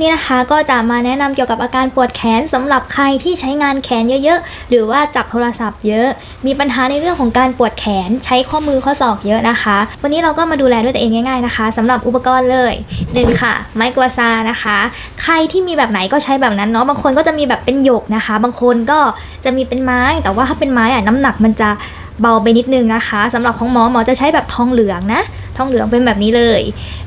นี่นะคะก็จะมาแนะนำเกี่ยวกับอาการปวดแขนสำหรับใครที่ใช้งานแขนเยอะๆ หรือว่าจับโทรศัพท์เยอะ มีปัญหาในเรื่องของการปวดแขนใช้ข้อมือข้อศอกเยอะนะคะ วันนี้เราก็มาดูแลด้วยตัวเองง่ายๆนะคะสำหรับอุปกรณ์เลยหนึ่งค่ะ ไม้กวาซานะคะ ใครที่มีแบบไหนก็ใช้แบบนั้นเนาะบางคนก็จะมีแบบเป็นหยกนะคะ บางคนก็จะมีเป็นไม้แต่ว่าถ้าเป็นไม้อะน้ำหนักมันจะเบาไปนิดนึงนะคะสำหรับของหมอหมอจะใช้แบบทองเหลืองนะ ทองเหลืองเป็นแบบนี้เลย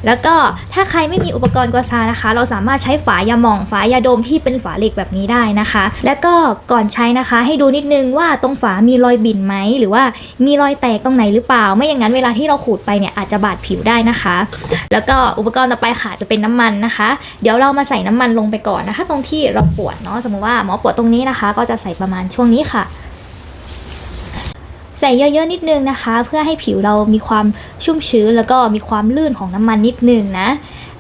แล้วก็ถ้าใครไม่มีอุปกรณ์กวาซานะคะ เราสามารถใช้ฝายาหม่องฝายาดมที่เป็นฝาเหล็กแบบนี้ได้นะคะ แล้วก็ก่อนใช้นะคะ ให้ดูนิดนึงว่าตรงฝามีรอยบินไหมหรือว่ามีรอยแตกตรงไหนหรือเปล่า ไม่อย่างนั้นเวลาที่เราขูดไปเนี่ยอาจจะบาดผิวได้นะคะ แล้วก็อุปกรณ์ต่อไปค่ะจะเป็นน้ำมันนะคะ เดี๋ยวเรามาใส่น้ำมันลงไปก่อนนะคะ ตรงที่เราปวดเนาะสมมติว่าหมอปวดตรงนี้นะคะ ก็จะใส่ประมาณช่วงนี้ค่ะ ใส่เยอะๆนิดนึงนะคะ เพื่อให้ผิวเรามีความชุ่มชื้นแล้วก็มีความลื่นของน้ำมันนิดนึงนะ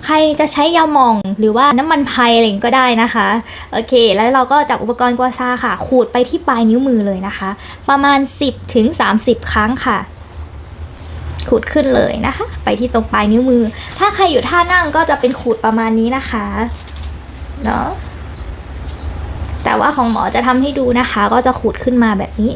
ใครจะใช้ยาหม่องหรือว่าน้ำมันไพรอะไรก็ได้นะคะโอเค แล้วเราก็จับอุปกรณ์กวาซาค่ะ ขูดไปที่ปลายนิ้วมือเลยนะคะ ประมาณ 10ถึง30 ครั้งค่ะขูดขึ้นเลยนะคะ ไปที่ตรงปลายนิ้วมือ ถ้าใครอยู่ท่านั่งก็จะเป็นขูดประมาณนี้นะคะเนาะแต่ว่าของหมอจะทำให้ดูนะคะ ก็จะขูดขึ้นมาแบบนี้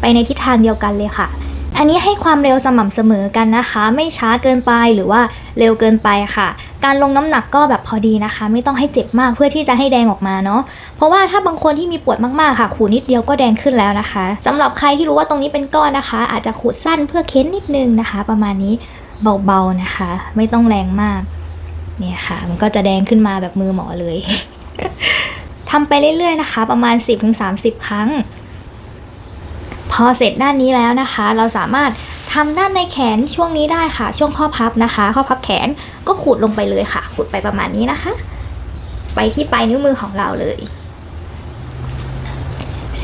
ไปในทิศทางเดียวกันเลยค่ะ อันนี้ให้ความเร็วสม่ำเสมอกันนะคะ ไม่ช้าเกินไปหรือว่าเร็วเกินไปค่ะ การลงน้ำหนักก็แบบพอดีนะคะ ไม่ต้องให้เจ็บมากเพื่อที่จะให้แดงออกมาเนาะเพราะว่าถ้าบางคนที่มีปวดมากๆค่ะขูดนิดเดียวก็แดงขึ้นแล้วนะคะสำหรับใครที่รู้ว่าตรงนี้เป็นก้อนนะคะ อาจจะขูดสั้นเพื่อเค้นนิดนึงนะคะ ประมาณนี้เบาๆนะคะ ไม่ต้องแรงมากเนี่ยค่ะ มันก็จะแดงขึ้นมาแบบมือหมอเลยทำไปเรื่อยๆนะคะ ประมาณ 10-30 ครั้ง อเสร็จด้านนี้แล้วนะคะ เราสามารถทำด้านในแขนช่วงนี้ได้ค่ะ ช่วงข้อพับนะคะ ข้อพับแขนก็ขูดลงไปเลยค่ะ ขูดไปประมาณนี้นะคะ ไปที่ปลายนิ้วมือของเราเลย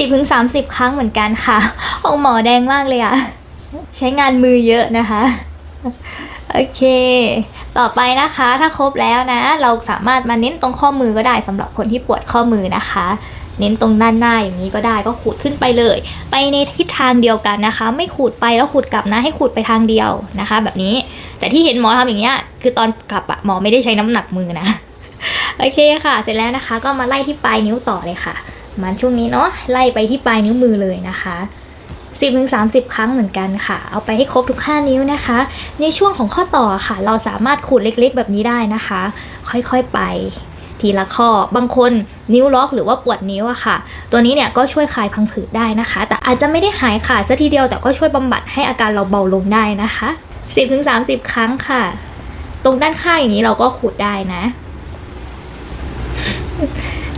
10ถึง30 ครั้งเหมือนกันค่ะของหมอแดงมากเลยอะใช้งานมือเยอะนะคะ โอเค ต่อไปนะคะ ถ้าครบแล้วนะ เราสามารถมาเน้นตรงข้อมือก็ได้สำหรับคนที่ปวดข้อมือนะคะ เน้นตรงด้านหน้าอย่างนี้ก็ได้ก็ขูดขึ้นไปเลย ไปในทิศทางเดียวกันนะคะ ไม่ขูดไปแล้วขูดกลับนะให้ขูดไปทางเดียวนะคะ แบบนี้ แต่ที่เห็นหมอทำอย่างเงี้ยคือตอนกลับอะหมอไม่ได้ใช้น้ำหนักมือนะโอเคค่ะ เสร็จแล้วนะคะ ก็มาไล่ที่ปลายนิ้วต่อเลยค่ะมาช่วงนี้เนาะไล่ไปที่ปลายนิ้วมือเลยนะคะ10-30ถึง30 ครั้งเหมือนกันค่ะ เอาไปให้ครบทุก 5 นิ้วนะคะ ในช่วงของข้อต่อค่ะ เราสามารถขูดเล็กๆ แบบนี้ได้นะคะ ค่อยๆไป ทีละข้อ บางคนนิ้วล็อกหรือว่าปวดนิ้วอะค่ะ ตัวนี้เนี่ยก็ช่วยคลายพังผืดได้นะคะ แต่อาจจะไม่ได้หายขาดซะทีเดียวแต่ก็ช่วยบำบัดให้อาการเราเบาลงได้นะคะ 10-30 ครั้งค่ะ ตรงด้านข้างอย่างนี้เราก็ขูดได้นะ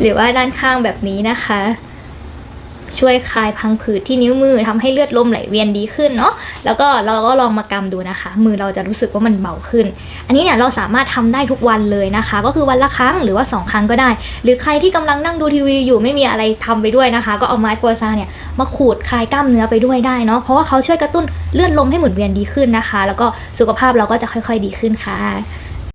หรือว่าด้านข้างแบบนี้นะคะ ช่วยคลายพังผืดที่นิ้วมือทำให้เลือดลมไหลเวียนดีขึ้นเนาะแล้วก็เราก็ลองมากำดูนะคะ มือเราจะรู้สึกว่ามันเบาขึ้น อันนี้เนี่ยเราสามารถทำได้ทุกวันเลยนะคะ ก็คือวันละครั้งหรือว่า 2 ครั้งก็ได้ หรือใครที่กำลังนั่งดูทีวีอยู่ไม่มีอะไรทำไปด้วยนะคะ ก็เอาไม้กัวซาเนี่ยมาขูดคลายกล้ามเนื้อไปด้วยได้เนาะเพราะว่าเขาช่วยกระตุ้นเลือดลมให้หมุนเวียนดีขึ้นนะคะ แล้วก็สุขภาพเราก็จะค่อย ๆ ดีขึ้นค่ะ